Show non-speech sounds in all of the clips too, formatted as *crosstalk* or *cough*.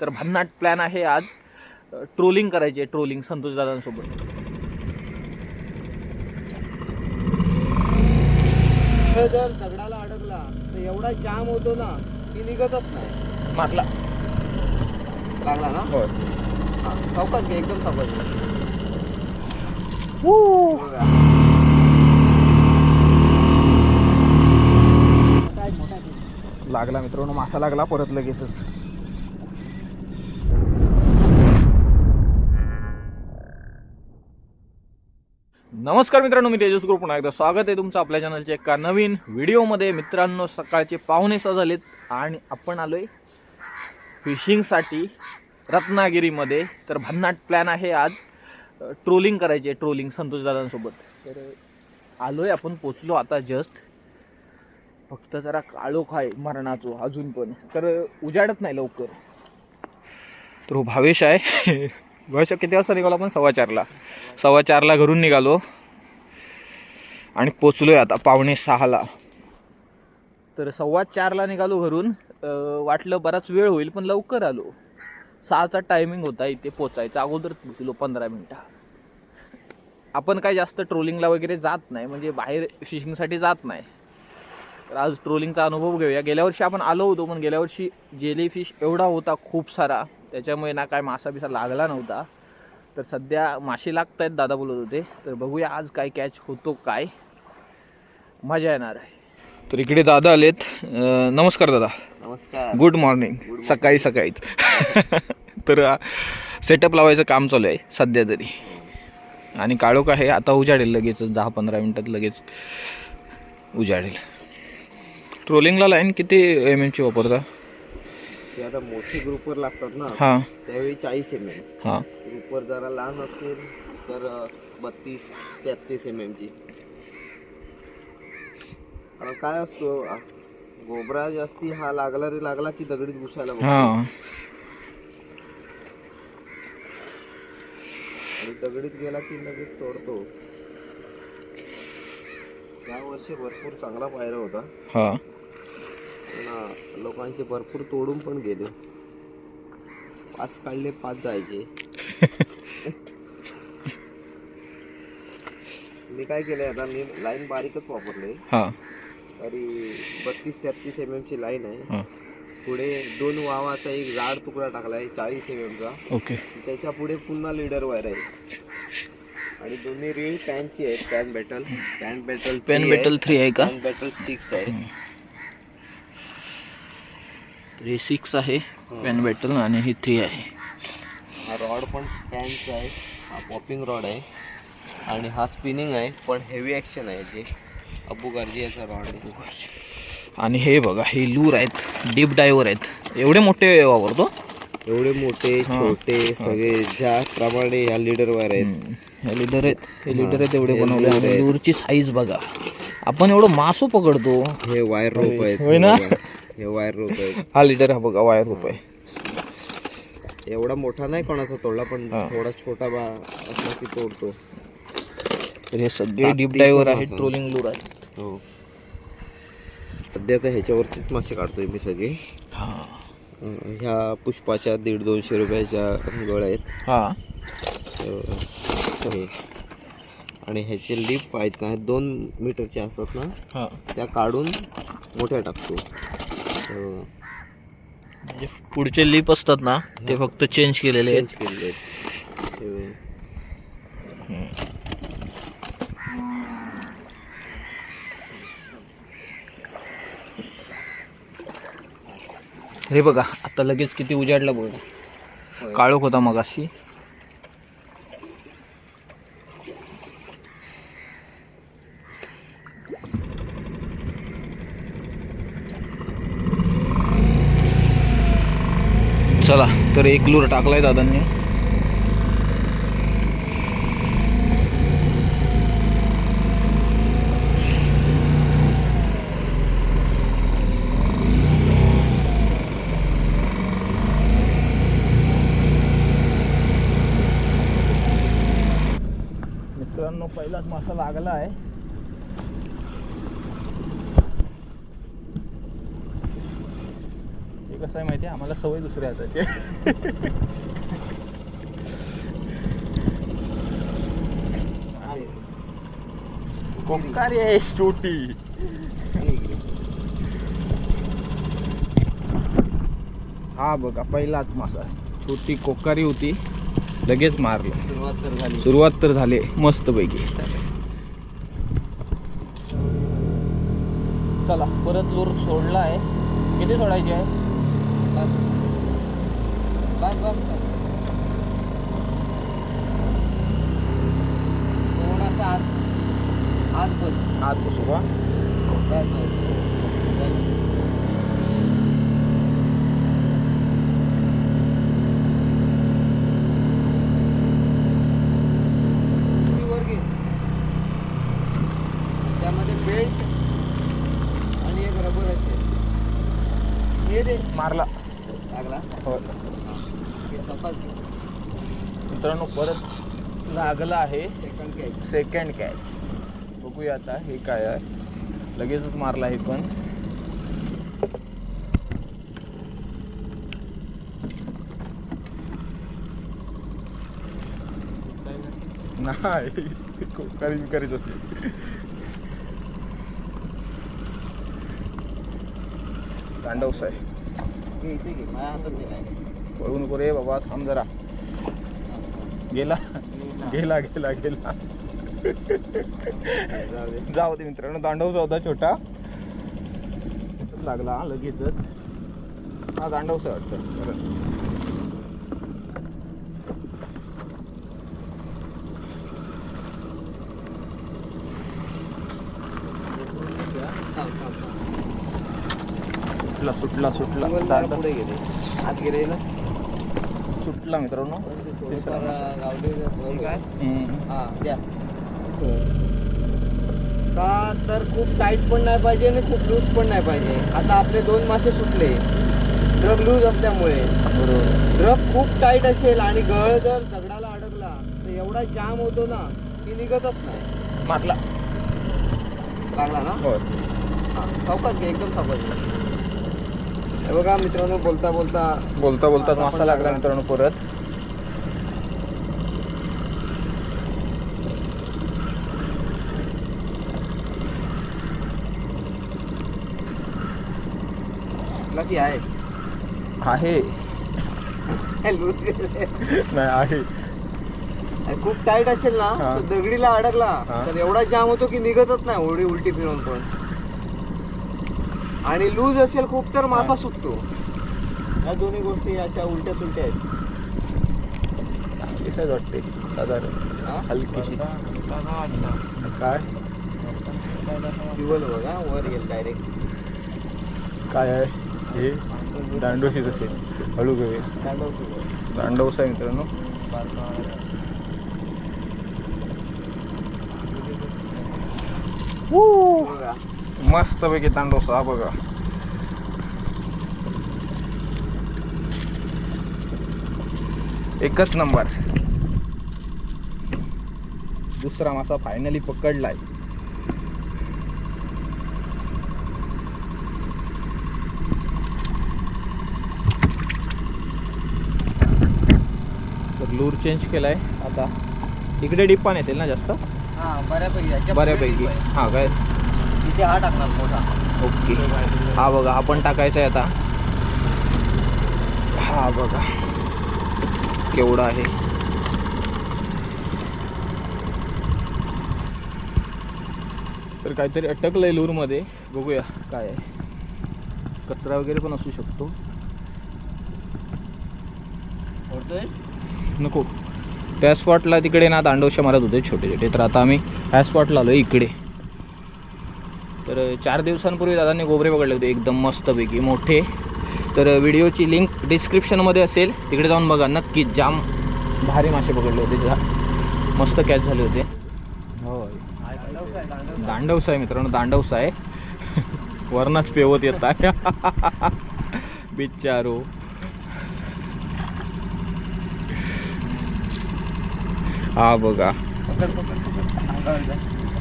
तर भन्नाट प्लॅन आहे आज. ट्रोलिंग करायची आहे ट्रोलिंग संतोष दादांसोबत. हे जर दगडाला अडकला तर एवढा जाम होतो ना की निघतच नाही. मारला लागला ना? होय. हा, सावकाश घे एकदम सावकाश घे. बघा. लागला मित्रांनो मासा लागला परत लगेचच. नमस्कार मित्रांनो मी तेजस ग्रुप पुन्हा एकदा स्वागत आहे तुमचं आपल्या चॅनलच्या एका नवीन व्हिडिओमध्ये मित्रांनो सकाळचे पाहुणे सहा झालेत आणि आपण आलोय फिशिंगसाठी रत्नागिरीमध्ये. तर भन्नाट प्लॅन आहे आज ट्रोलिंग करायची आहे ट्रोलिंग संतोष दादांसोबत. तर आलोय आपण पोचलो आता जस्ट फक्त जरा काळोख आहे मरणाचो अजून पण. तर उजाडत नाही लवकर. तर भावेश आहे. *laughs* भावेश किती वाजता निघालो आपण? सव्वा चारला. सव्वा चारला घरून निघालो. आणि पोचलो आहे आता पावणे सहाला. तर सव्वा चारला निघालो घरून. वाटलं बराच वेळ होईल पण लवकर आलो. सहाचा टायमिंग होता इथे पोचायचा. अगोदर पोचलो पंधरा मिनटा. आपण काय जास्त ट्रोलिंगला वगैरे जात नाही म्हणजे बाहेर फिशिंगसाठी जात नाही. तर आज ट्रोलिंगचा अनुभव घेऊया. गेल्या वर्षी आपण आलो होतो पण गेल्या वर्षी जेली फिश एवढा होता खूप सारा. त्याच्यामुळे ना काय मासा बिसा लागला नव्हता. तर सध्या मासे लागत आहेत दादा बोलत होते. तर बघूया आज काय कॅच होतो काय. मजा येणार आहे. तर इकडे दादा आलेत. अं, नमस्कार दादा. नमस्कार. गुड मॉर्निंग सकाळी सकाळीच. *laughs* तर सेटअप लावायचं काम चालू आहे सध्या तरी. आणि काळोख आहे आता उजाडेल लगेच दहा पंधरा मिनटात लगेच उजाडेल. ट्रोलिंगला लाईन किती एम एमची वापरता? ते आता मोठे ग्रुपवर लागतात ना. हां. त्यावेळी चाळीस एम एम हां. ग्रुपवर जरा लहान असतील तर बत्तीस तेहतीस एम एमची काय असतो गोबरा जास्ती हा लागला रे लागला की दगडीत घुसायला. हां. आणि दगडीत गेला की लगेच तोडतो. या वर्षी भरपूर चांगला पायरा होता. हां. आ, लोकांचे भरपूर तोडून पण गेले. पाच काढले पाच जायचे. *laughs* मी काय केलंय आता मी लाईन बारीकच वापरले. हां. तरी बत्तीस तेहतीस एम ची लाईन आहे. हां. पुढे दोन वावाचा एक जाड तुकडा टाकलाय चाळीस एम चा. ओके. त्याच्या पुढे पुन्हा लीडर वायर आहे. आणि दोन्ही रील पॅनची आहेत pan battle pan battle pen battle three आहे का? पॅन बॅटल सिक्स आहे. थ्री सिक्स आहे पेन बेटल आणि ही थ्री आहे. हा रॉड पण पॅनचा आहे. हा पॉपिंग रॉड आहे. आणि हा स्पिनिंग आहे पण हेवी ॲक्शन आहे जे अबू गार्जियाचा रॉड आहे आणि हे बघा हे लूर आहेत डीप डायव्हर आहेत. एवढे मोठे वापरतो एवढे मोठे. छोटे सगळे ज्याप्रमाणे ह्या लीडर वायर आहेत. हे लिडर आहेत. हे लिडर आहेत एवढे बनवले आणि आहेत. लूरची साईज बघा. आपण एवढं मासो पकडतो. हे वायर रोप आहेत होय ना? हे वायर रोप आहेत. हा लिडर हा बघा वायर रुपये एवढा मोठा नाही कोणाचा तोडला पण. थोडा छोटा बा असला की तोडतो. तर हे सगळे डीप डायव्हर आहेत. ट्रोलिंग लूर आहेत. हो. सध्या तर ह्याच्यावरतीच मासे काढतोय मी सगळे. हा. ह्या पुष्पाच्या दीड दोनशे रुपयाच्या गळ्या आहेत. हा. आणि ह्याचे लिप आहेत ना दोन मीटरचे असतात ना हा. त्या काढून मोठ्या टाकतो. पुढचे लिप असतात ना ते फक्त चेंज केलेले आहेत चेंज केलेले आहेत हे. बघा आता लगेच किती उजाडला बघा काळोख होता मग अशी चला तर एक लूर टाकलाय दादांनी मित्रांनो पहिलाच मासा लागला आहे. हे कसं आहे माहिती आहे? आम्हाला सवय दुसऱ्या हाताची कोंकारी आहे छोटी हा बघा पहिलाच मासा. छोटी कोकारी होती. लगेच मारलं. सुरुवात तर झाली सुरुवात तर झाली मस्त पैकी चला परत लूर सोडला आहे. किती सोडायची आहे? बस. बस बस बस. थोडासा आत. आत बस. आत बसू का? बस. ती वर घे. त्यामध्ये बेल्ट आणि एक रबर असेल हे दे मारला लागला हो हे तपास घे मित्रांनो परत लागला आहे. सेकंड कॅच सेकंड कॅच बघूया आता हे काय आहे. लगेचच मारला हे पण. नाही. बिकारीच असते. तांडवस आहे पळू नको रे बाबा थांब जरा. गेला. गेला. गेला गेला जाऊ दे. जाऊ दे मित्रांनो दांडवचा होता छोटा. लागला लगेचच. हा दांडवसा वाटतं. सुटला सुटला सुटला. पुढे गेले. आत गेले ना? सुटला मित्रांनो. तिसरा काय. हा का तर खूप टाईट पण नाही पाहिजे आणि खूप लूज पण नाही पाहिजे. आता आपले दोन मासे सुटले. ड्रग लूज असल्यामुळे. बरोबर. ड्रग खूप टाईट असेल आणि गळ जर दगडाला अडकला तर एवढा जाम होतो ना की निघतच नाही. मारला. लागला ना? हो हा, सावकाश घे एकदम सावकाश घे. हे बघा मित्रांनो बोलता बोलता बोलता बोलताच मासा लागला. मित्रांनो परत आहे आहे. नाही आहे खूप टाईट असेल ना. तर दगडीला अडकला. तर एवढा जाम होतो की निघतच नाही उलटी उलटी फिरून पण आणि लूज असेल खूप तर मासा हा. सुटतो. या दोन्ही गोष्टी अशा उलट्या सुलट्या आहेत. दिसायच वाटते साधारण. हा? हलकीशी. काय? बघा वर गेल डायरेक्ट काय आहे? हे दांडोशीच असेल हळू घेऊया. दांडवसा आहे मित्रांनो. बघा. मस्त पैकी तांडवसा हा बघा. एकच नंबर. दुसरा मासा फायनली पकडलाय. तर लूर चेंज केलाय. आता इकडे डीप पाणी असेल ना जास्त? हा बऱ्यापैकी. बऱ्यापैकी. हा काय? इथे हा टाकणार मोठा. ओके. हा बघा हा पण टाकायचा आहे आता. हा बघा. केवढा आहे. तर काहीतरी अटकलंय लूरमध्ये बघूया काय आहे. कचरा वगैरे पण असू शकतो. नको. त्या स्पॉटला तिकडे ना दांडवशा मारत होते छोटे छोटे तर आता आम्ही ह्या स्पॉटला आलो इकडे. तर चार दिवसांपूर्वी दादांनी गोबरे पकडले होते एकदम मस्तपैकी मोठे. तर व्हिडिओची लिंक डिस्क्रिप्शनमध्ये असेल. तिकडे जाऊन बघा नक्की जाम भारी मासे पकडले होते. जा मस्त कॅच झाले होते. होय दांडवसा आहे मित्रांनो दांडवसा आहे. *laughs* वरनाच पेवत येत आहे. *laughs* बिचारो हा बघा.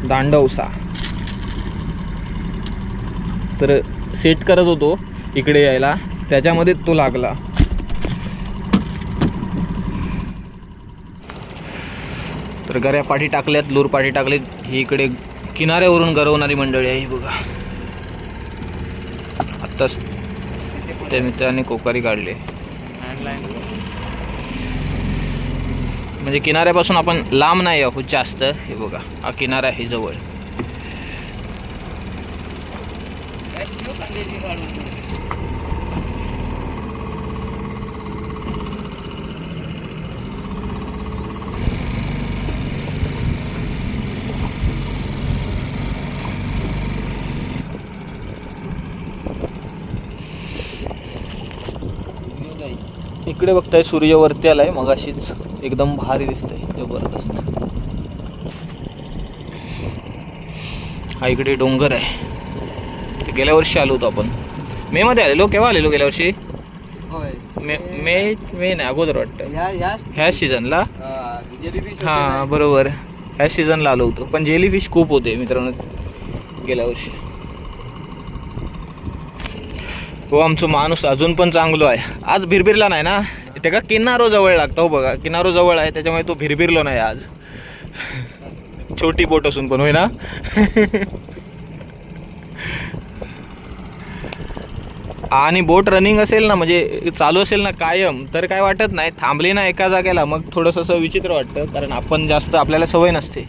दांडवसा. तर सेट करत होतो इकडे यायला. त्याच्यामध्ये तो लागला. तर गऱ्या पाठी टाकल्यात लूर पाठी टाकलीत. ही इकडे किनाऱ्यावरून गरवणारी मंडळी आहे ही बघा. आत्ताच त्या मित्राने कोकारी काढले. म्हणजे किनाऱ्यापासून आपण लांब नाही आहोत जास्त. हे बघा हा किनारा आहे जवळ. इकडे बघताय सूर्य वरती आलाय मगाशीच एकदम भारी दिसतंय जबरदस्त. हा इकडे डोंगर आहे. गेल्या वर्षी आलो होतो आपण. मे मध्ये आलेलो केव्हा आलेलो गेल्या वर्षी? मे मे मे नाही अगोदर वाटतं. ह्या सीझनला हां बरोबर. ह्या सीझनला आलो होतो. पण जेली फिश खूप होते मित्रांनो गेल्या वर्षी. हो आमचं माणूस अजून पण चांगलो आहे. आज भिरभिरला नाही ना? इथे का किनारो जवळ लागतो हो बघा. किनारो जवळ आहे त्याच्यामुळे तो भिरभिरलो नाही आज. छोटी बोट असून पण होय ना? *laughs* आणि बोट रनिंग असेल ना म्हणजे चालू असेल ना कायम तर काय वाटत नाही. थांबली ना एका जागेला मग थोडंसं असं विचित्र वाटतं कारण आपण जास्त आपल्याला सवय नसते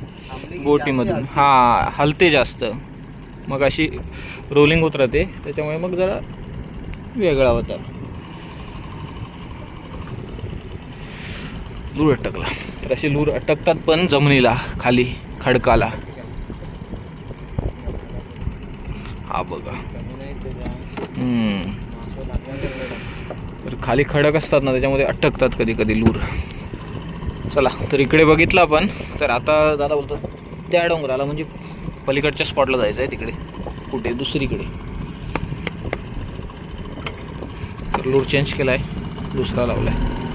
बोटीमधून. हां हलते जास्त. मग अशी रोलिंग होत राहते त्याच्यामुळे मग जरा वेगळा होता. लूर अटकला. तर असे लूर अटकतात पण जमिनीला खाली खडकाला. हा बघा. तर खाली खडक असतात ना त्याच्यामध्ये अटकतात कधी कधी लूर. चला तर इकडे बघितलं आपण. तर आता दादा बोलतो त्या डोंगराला म्हणजे पलीकडच्या स्पॉटला जायचं आहे तिकडे. कुठे? दुसरीकडे. तर लूर चेंज केला आहे दुसरा लावला आहे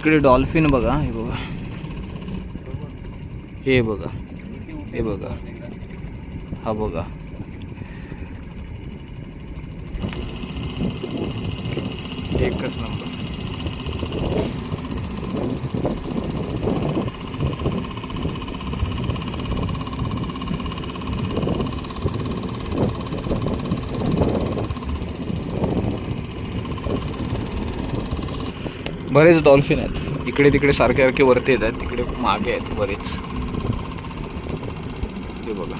इकडे डॉल्फिन बघा हे बघा. हे बघा. हे बघा. हा बघा. एकच नंबर. बरेच डॉल्फिन आहेत. इकडे तिकडे सारखे सारखे वरती येत आहेत. तिकडे मागे आहेत बरेच. ते बघा.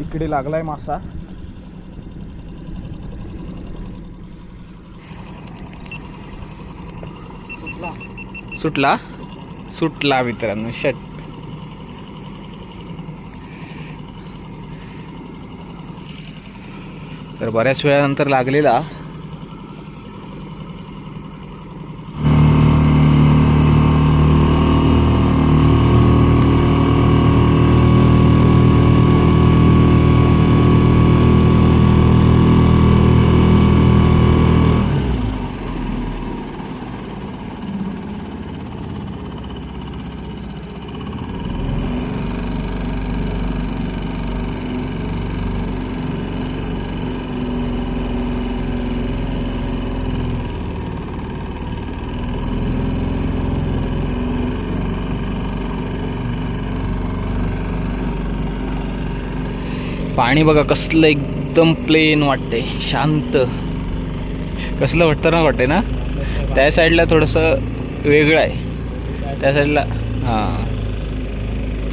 इकडे लागलाय मासा. सुटला? सुटला मित्रांनो शट. तर बऱ्याच वेळानंतर लागलेला पाणी बघा कसलं एकदम प्लेन वाटते शांत. कसलं वाटतं ना ना? त्या साईडला थोडंसं वेगळं आहे. त्या साईडला हां.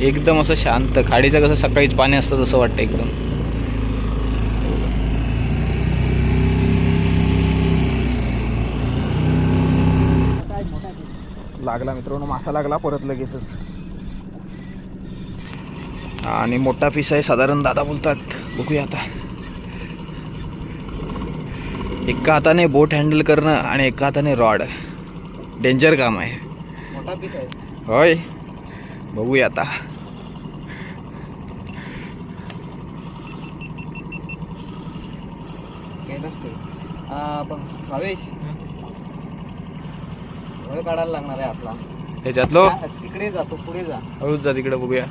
एकदम असं शांत. खाडीचं कसं सकाळीच पाणी असतं तसं वाटतं एकदम. लागला मित्रांनो मासा लागला परत लगेचच. आणि मोठा पीस आहे साधारण दादा बोलतात. बघूया आता. एका हाताने बोट हँडल करणं आणि एका हाताने रॉड डेंजर काम आहे. मोठा पीस आहे. होय. बघूया आता. भावेश काढायला लागणार आहे आपला. ह्याच्यातलो? तिकडे जातो पुढे जा. हळूच जा तिकडे बघूया.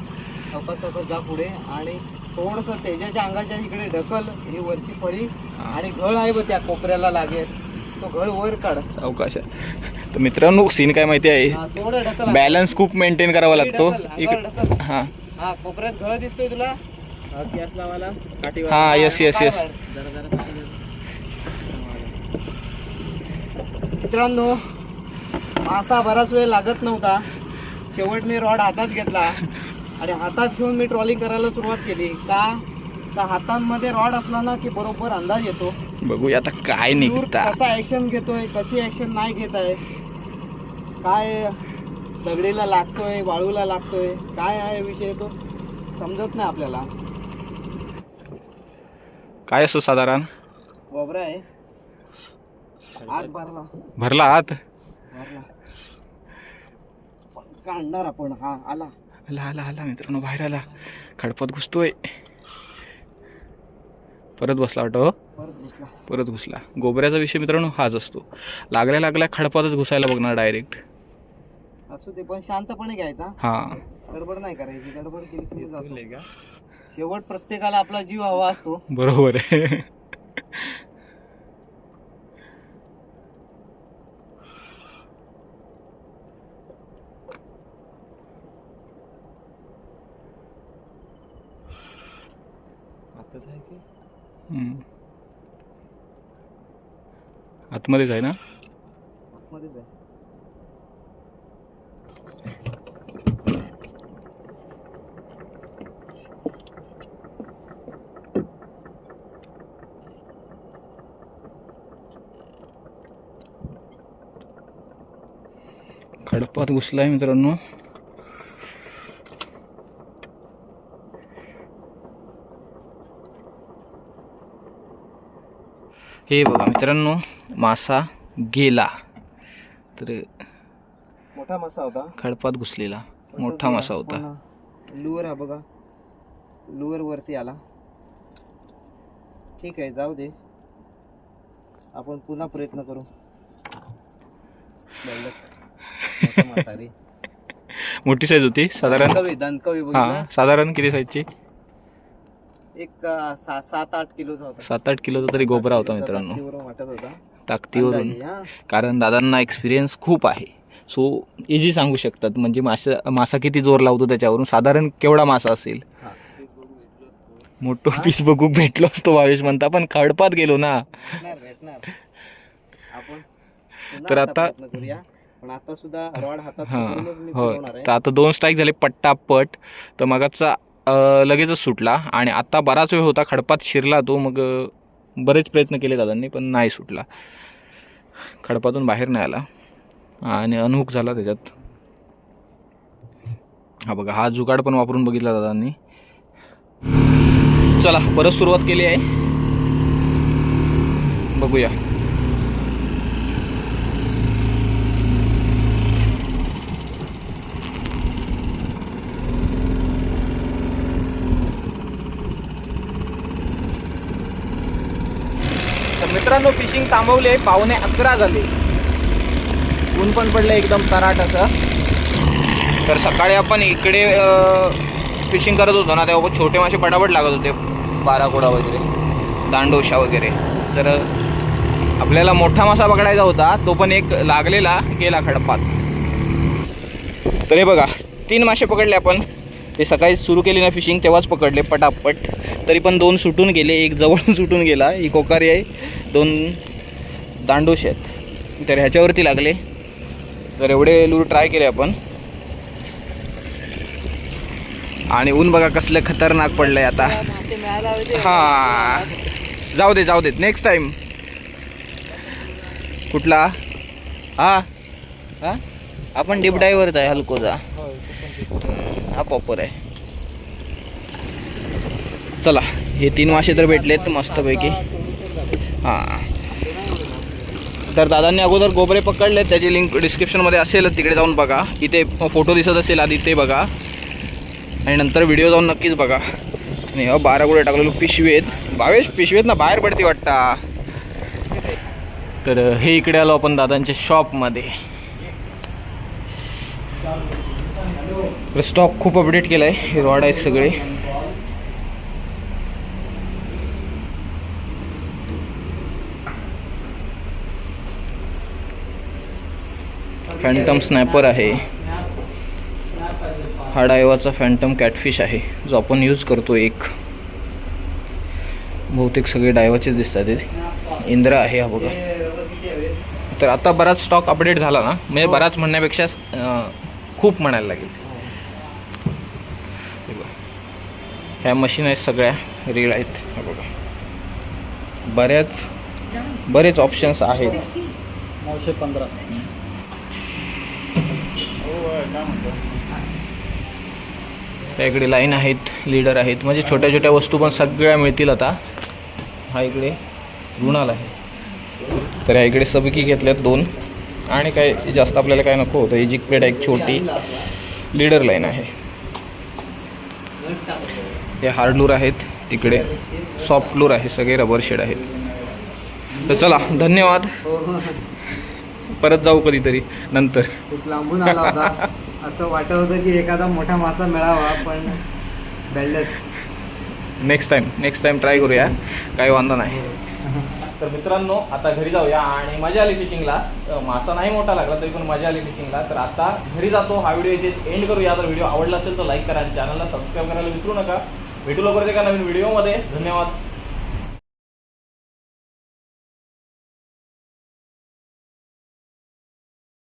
सावकाश जा पुढे आणि थोडस तेजाच्या अंगाच्या इकडे ढकल. ही वरची फळी आणि घळ आहे बघ त्या कोपऱ्याला लागेल. तो घळ वर काढ. अवकाश तर मित्रांनो सीन काय माहिती आहे? थोडं ढकल बॅलन्स खूप मेंटेन करावा लागतो. ढकल, इकडे. हां. हा कोपऱ्यात घळ दिसतोय तुला? हा, गॅस लावायला. काठीवर. हा? जरा, जरा काठी जरा. मित्रांनो मासा बराच वेळ लागत नव्हता. शेवट मी रॉड हातात घेतला. आणि हातात घेऊन मी ट्रॉलिंग करायला सुरुवात केली. का? का हातांमध्ये रॉड असला ना की बरोबर अंदाज येतो? बघूया आता काय दूर निघता. कसा ऍक्शन घेतोय कशी ऍक्शन नाही घेत आहे काय दगडीला लागतोय वाळूला लागतोय? काय आहे विषय तो? समजत नाही आपल्याला. काय असतो साधारण? गोबरा आहे. आत भरला. भरला आत? भरला. काढणार आपण. हा आला. आला आला आला मित्रांनो बाहेर आला. खडपत घुसतोय. परत बसला वाटो परत घुसला परत घुसला. गोबऱ्याचा विषय मित्रांनो हाच असतो. लागल्या लागल्या खडपातच घुसायला बघणार डायरेक्ट असू ते पण शांतपणे घ्यायचा. हां. गडबड नाही करायची गडबड केली की जातो. शेवट प्रत्येकाला आपला जीव हवा असतो. बरोबर आहे आताच आहे की हम्म. आतमध्येच आहे ना? आतमध्येच आहे. खडपात घुसलाय मित्रांनो. हे बघा मित्रांनो मासा गेला. तर मोठा मासा होता. खडपात घुसलेला. मोठा मासा होता. लुअर हा बघा. लुअर वरती आला. ठीक आहे जाऊ दे. आपण पुन्हा प्रयत्न करू. मोठा साईज *laughs* होती साधारण. साधारण किती साईजची एक सा- सात आठ किलोचा होता. सात आठ किलोचा तरी गोबरा होता मित्रांनो. ताकदीवरून वाटत होता. ताकदीवरून अंदाजे, हा. कारण दादांना एक्सपिरियन्स खूप आहे. सो इझी सांगू शकतात. म्हणजे मासा मासा किती जोर लावतो त्याच्यावरून? साधारण केवढा मासा असेल? हा. मोठं पीस बघू भेटलो असतो भावेश म्हणता. पण खडपात गेलो ना. भेटणार भेटणार. आपण पुन्हा तर आता- प्रयत्न करूया. पण आता सुद्धा रॉड हातात हां. पकडूनच मी हो फिरवणार आहे. तर आता दोन स्ट्राईक झाले पट्टापट. तर मगाचा लगेचच सुटला आणि आत्ता बराच वेळ होता खडपात शिरला तो मग बरेच प्रयत्न केले दादांनी पण नाही सुटला. खडपातून बाहेर नाही आला. आणि अनहुक झाला त्याच्यात. हा बघा हा जुगाड पण वापरून बघितला दादांनी. चला परत सुरुवात केली आहे. बघूया तर मित्रांनो फिशिंग थांबवले पावणे अकरा झाले. ऊन पण पडलं एकदम तराट असं तर सकाळी आपण इकडे फिशिंग करत होतो ना तेव्हा छोटे मासे पटापट लागत होते बाराकोडा वगैरे दांडोशा वगैरे. तर आपल्याला मोठा मासा पकडायचा होता तो पण एक लागलेला गेला खडपात. तर हे बघा तीन मासे पकडले आपण. ते सकाळी सुरू केली ना फिशिंग तेव्हाच पकडले पटापट. तरी पण दोन सुटून गेले एक जवळ *laughs* सुटून गेला. ही कोकारी आहे. दोन दांडोश आहेत. तर ह्याच्यावरती लागले. तर एवढे लूर ट्राय केले आपण. आणि ऊन बघा कसलं खतरनाक पडलंय आता. ते. हा. जाऊ दे जाऊ देत नेक्स्ट टाइम कुठला? हा. हा? आपण डीप डायव्हरच आहे हलकोचा ठीक. हा पॉपर आहे. चला हे तीन मासे तर भेटलेत मस्तपैकी. हां. तर दादांनी अगोदर गोबरे पकडले त्याची लिंक डिस्क्रिप्शनमध्ये असेल तिकडे जाऊन बघा. इथे फोटो दिसत असेल आधी ते बघा. आणि नंतर व्हिडिओ जाऊन नक्कीच बघा. आणि हो बारा गुडे टाकलेलो पिशवेत. भावेश पिशवेत ना बाहेर पडते वाटता. तर हे इकडे आलो आपण दादांच्या शॉपमध्ये स्टॉक खूप अपडेट केला आहे हे रॉड आहेत सगळे. फॅन्टम स्नॅपर आहे. हा डायवाचा फॅन्टम कॅटफिश आहे जो आपण यूज करतो एक. बहुतेक सगळे डायवाचेच दिसतात ते इंद्रा आहे हा बघा. तर आता बराच स्टॉक अपडेट झाला ना? म्हणजे बराच म्हणण्यापेक्षा खूप म्हणायला लागेल हे बघा. ह्या मशीन आहेत सगळ्या रील आहेत. बघा. बऱ्याच बरेच ऑप्शन्स आहेत. नऊशे पंधरा. त्या इकडे लाईन आहेत लीडर आहेत. म्हणजे छोट्या छोट्या वस्तू पण सगळ्या मिळतील आता. हा इकडे रुणाल आहे. तर ह्या इकडे सबकी घेतल्यात दोन. आणि काय जास्त आपल्याला काय नको होतं इजिक प्लेट एक छोटी लीडर लाईन आहे. हे हार्ड लूर आहेत तिकडे. सॉफ्ट लूर आहे सगळे रबर शेड आहेत. तर चला धन्यवाद. परत जाऊ कधीतरी नंतर. खूप लांबून आला होता. असं वाटत होतं की एखादा मोठा मासा मिळावा पण next time next time try करूया. काही वांधा नाही. तर मित्रांनो आता घरी जाऊया आणि मजा आली फिशिंगला मासा नाही मोठा लागला तरी पण मजा आली फिशिंगला तर आता घरी जातो. हा व्हिडिओ इथेच एंड करूया. जर व्हिडिओ आवडला असेल तर लाईक करा आणि चॅनलला सबस्क्राईब करायला विसरू नका. भेटू लवकरच एका नवीन व्हिडिओमध्ये. धन्यवाद.